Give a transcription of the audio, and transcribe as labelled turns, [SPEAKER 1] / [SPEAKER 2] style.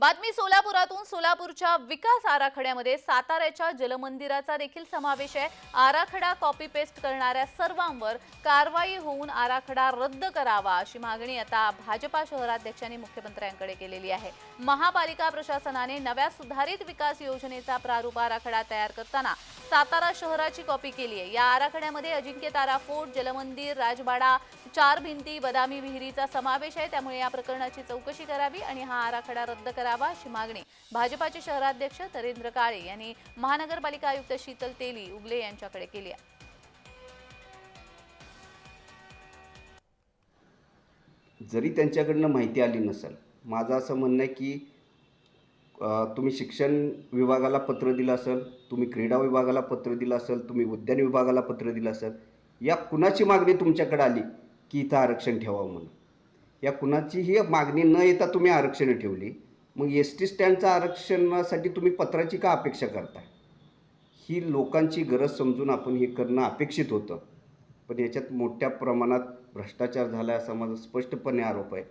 [SPEAKER 1] बातमी सोलापुरातून सोलापूरच्या विकास आराखड्यामध्ये साताऱ्याच्या जलमंदिराचा देखील समावेश आहे. आराखडा कॉपी पेस्ट करणाऱ्या सर्वांवर कारवाई होऊन आराखडा रद्द करावा अशी मागणी आता भाजपा शहराध्यक्षांनी मुख्यमंत्र्यांकडे केलेली आहे. महापालिका प्रशासनाने नव्या सुधारित विकास योजनेचा प्रारूप आराखडा तयार करताना सातारा शहराची कॉपी केली आहे. या आराखड्यामध्ये अजिंक्य तारा फोर्ट जलमंदिर राजवाडा चार भिंती बदामी विहिरीचा समावेश आहे. त्यामुळे या प्रकरणाची चौकशी करावी आणि हा आराखडा रद्द करावा. अशी मागणी भाजपाचे शहराध्यक्ष तरेंद्र काळे यांनी महानगरपालिका आयुक्त शीतल तेली उगले यांच्याकडे केली आहे.
[SPEAKER 2] जरी त्यांच्याकडनं माहिती आली नसेल माझं असं म्हणणं आहे की तुम्ही शिक्षण विभागाला पत्र दिलं असेल तुम्ही क्रीडा विभागाला पत्र दिलं असेल तुम्ही उद्यान विभागाला पत्र दिलं असेल या कुणाची मागणी तुमच्याकडे आली की इथं आरक्षण ठेवावं म्हणून? या कुणाचीही मागणी न येता तुम्ही आरक्षणं ठेवली मग एस टी स्टँडचं आरक्षणासाठी तुम्ही पत्राची का अपेक्षा करताय? ही लोकांची गरज समजून आपण हे करणं अपेक्षित होतं. पण याच्यात मोठ्या प्रमाणात भ्रष्टाचार झाला असा माझा स्पष्टपणे आरोप आहे.